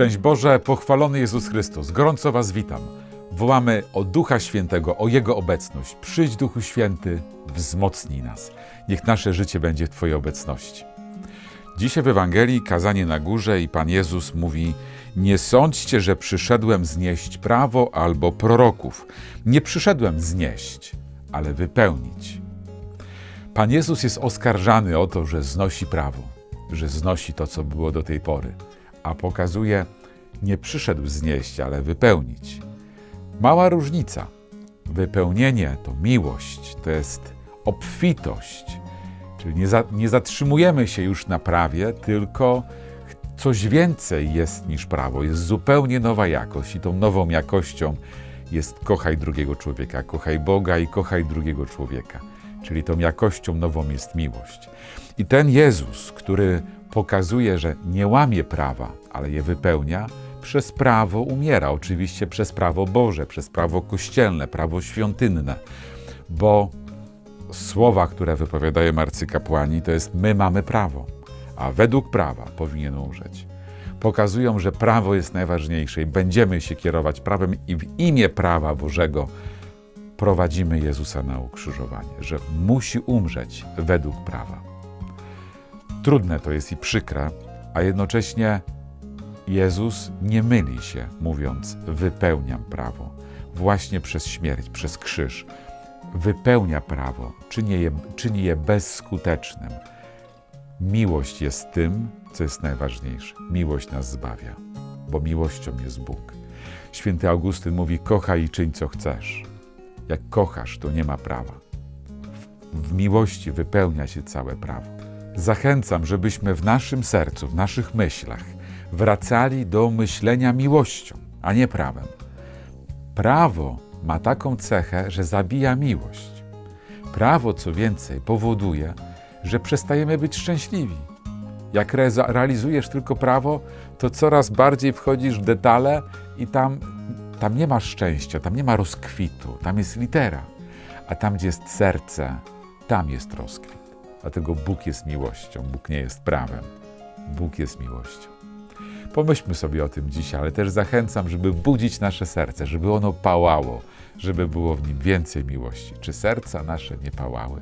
Szczęść Boże, pochwalony Jezus Chrystus. Gorąco Was witam. Wołamy o Ducha Świętego, o Jego obecność. Przyjdź Duchu Święty, wzmocnij nas. Niech nasze życie będzie w Twojej obecności. Dzisiaj w Ewangelii kazanie na górze i Pan Jezus mówi: Nie sądźcie, że przyszedłem znieść prawo albo proroków. Nie przyszedłem znieść, ale wypełnić. Pan Jezus jest oskarżany o to, że znosi prawo, że znosi to, co było do tej pory, a pokazuje, nie przyszedł znieść, ale wypełnić. Mała różnica. Wypełnienie to miłość, to jest obfitość, czyli nie, za, nie zatrzymujemy się już na prawie, tylko coś więcej jest niż prawo, jest zupełnie nowa jakość i tą nową jakością jest kochaj drugiego człowieka, kochaj Boga i kochaj drugiego człowieka. Czyli tą jakością nową jest miłość. I ten Jezus, który pokazuje, że nie łamie prawa, ale je wypełnia, przez prawo umiera. Oczywiście przez prawo Boże, przez prawo kościelne, prawo świątynne, bo słowa, które wypowiadają arcykapłani, to jest my mamy prawo, a według prawa powinien umrzeć. Pokazują, że prawo jest najważniejsze i będziemy się kierować prawem i w imię prawa Bożego prowadzimy Jezusa na ukrzyżowanie, że musi umrzeć według prawa. Trudne to jest i przykre, a jednocześnie Jezus nie myli się, mówiąc: Wypełniam prawo. Właśnie przez śmierć, przez krzyż wypełnia prawo, czyni je, czyni je bezskutecznym. Miłość jest tym, co jest najważniejsze. Miłość nas zbawia, bo miłością jest Bóg. Święty Augustyn mówi: Kochaj i czyń co chcesz. Jak kochasz, to nie ma prawa. W, w miłości wypełnia się całe prawo. Zachęcam, żebyśmy w naszym sercu, w naszych myślach wracali do myślenia miłością, a nie prawem. Prawo ma taką cechę, że zabija miłość. Prawo, co więcej, powoduje, że przestajemy być szczęśliwi. Jak re- realizujesz tylko prawo, to coraz bardziej wchodzisz w detale i tam, tam nie ma szczęścia, tam nie ma rozkwitu, tam jest litera. A tam, gdzie jest serce, tam jest rozkwit. Dlatego Bóg jest miłością, Bóg nie jest prawem. Bóg jest miłością. Pomyślmy sobie o tym dzisiaj, ale też zachęcam, żeby budzić nasze serce, żeby ono pałało, żeby było w nim więcej miłości. Czy serca nasze nie pałały?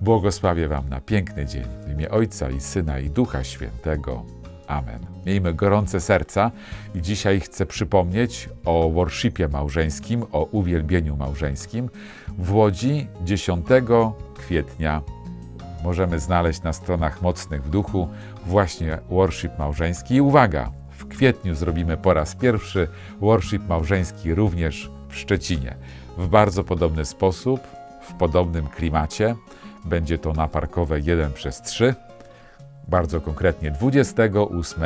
Błogosławię Wam na piękny dzień w imię Ojca i Syna i Ducha Świętego. Amen. Miejmy gorące serca i dzisiaj chcę przypomnieć o worshipie małżeńskim, o uwielbieniu małżeńskim w Łodzi 10 kwietnia możemy znaleźć na stronach Mocnych w Duchu właśnie worship małżeński. I uwaga, w kwietniu zrobimy po raz pierwszy worship małżeński również w Szczecinie. W bardzo podobny sposób, w podobnym klimacie. Będzie to na Parkowe 1 przez 3. Bardzo konkretnie 28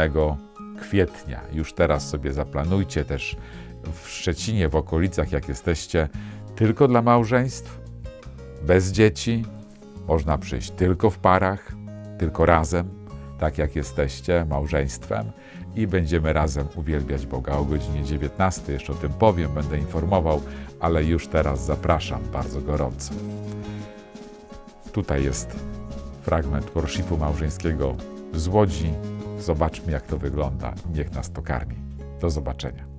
kwietnia. Już teraz sobie zaplanujcie też w Szczecinie, w okolicach, jak jesteście, tylko dla małżeństw, bez dzieci, można przyjść tylko w parach, tylko razem, tak jak jesteście małżeństwem i będziemy razem uwielbiać Boga o godzinie 19. Jeszcze o tym powiem, będę informował, ale już teraz zapraszam bardzo gorąco. Tutaj jest fragment worshipu małżeńskiego z Łodzi. Zobaczmy, jak to wygląda. Niech nas to karmi. Do zobaczenia.